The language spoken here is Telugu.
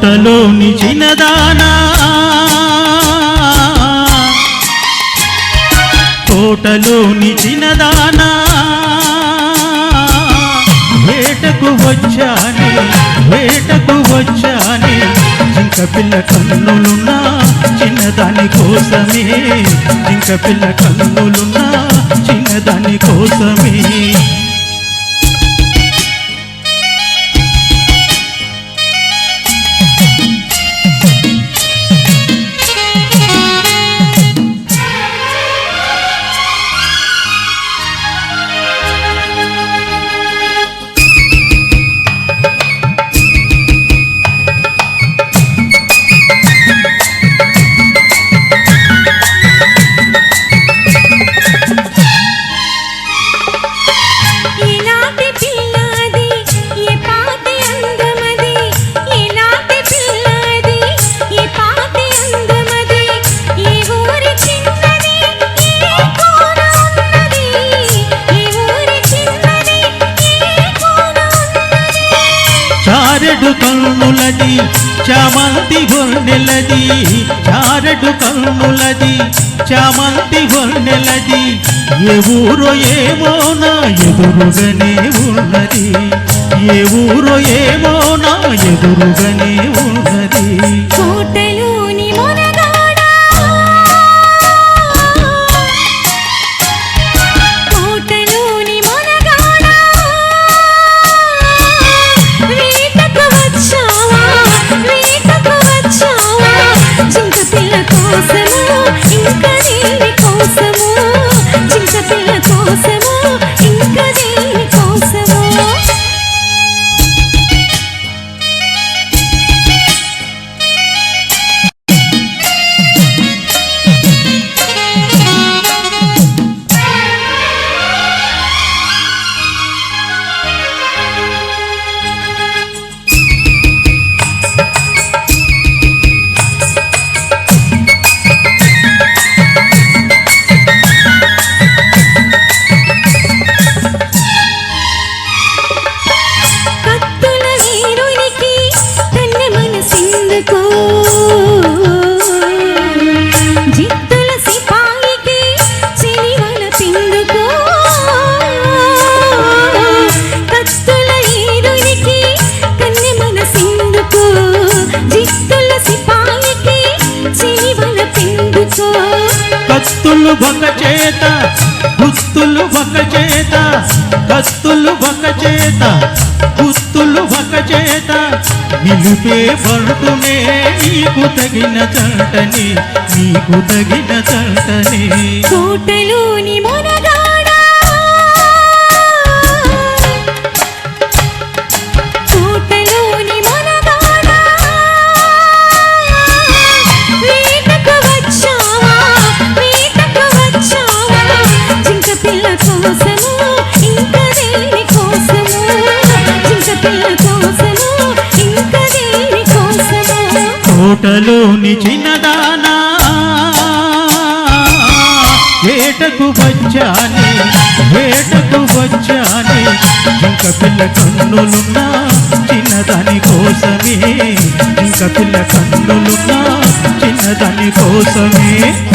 తోటలోని చిన్నదానా తోటలోని చిన్నదానా వేటకు వచ్చాని వేటకు వచ్చాని జింక పిల్ల కన్నులున్నా చిన్నదాని కోసమే. జింక పిల్ల కన్నులున్నా చిన్నదాని కోసమే. చారడు కన్నులది చామంతి గొన్నెలది చారడు కన్నులది చామంతి గొన్నెలది ఏ ఊరో ఏమో నా ఎదురుగానే ఉన్నది ఏ ఊరో ఏమో నా ఎదురుగానే ఉన్నది. పిల్ల కోసము ఇంకా దేని కత్తులు ఒక చేత గుత్తులు ఒక చేత కత్తులు ఒక చేత గుత్తులు ఒక చేత. నిలిపే పడుతునే నీకు తగిన చంటని నీకు తగిన చంటని. కోటలోని మన కోటలోని చిన్నదానా. వేటకు వచ్చాని వేటకు వచ్చాని. ఇంక పిల్ల కన్నులున్నా చిన్నదాని కోసమే. ఇంక పిల్ల కన్నులున్నా చిన్నదాని కోసమే.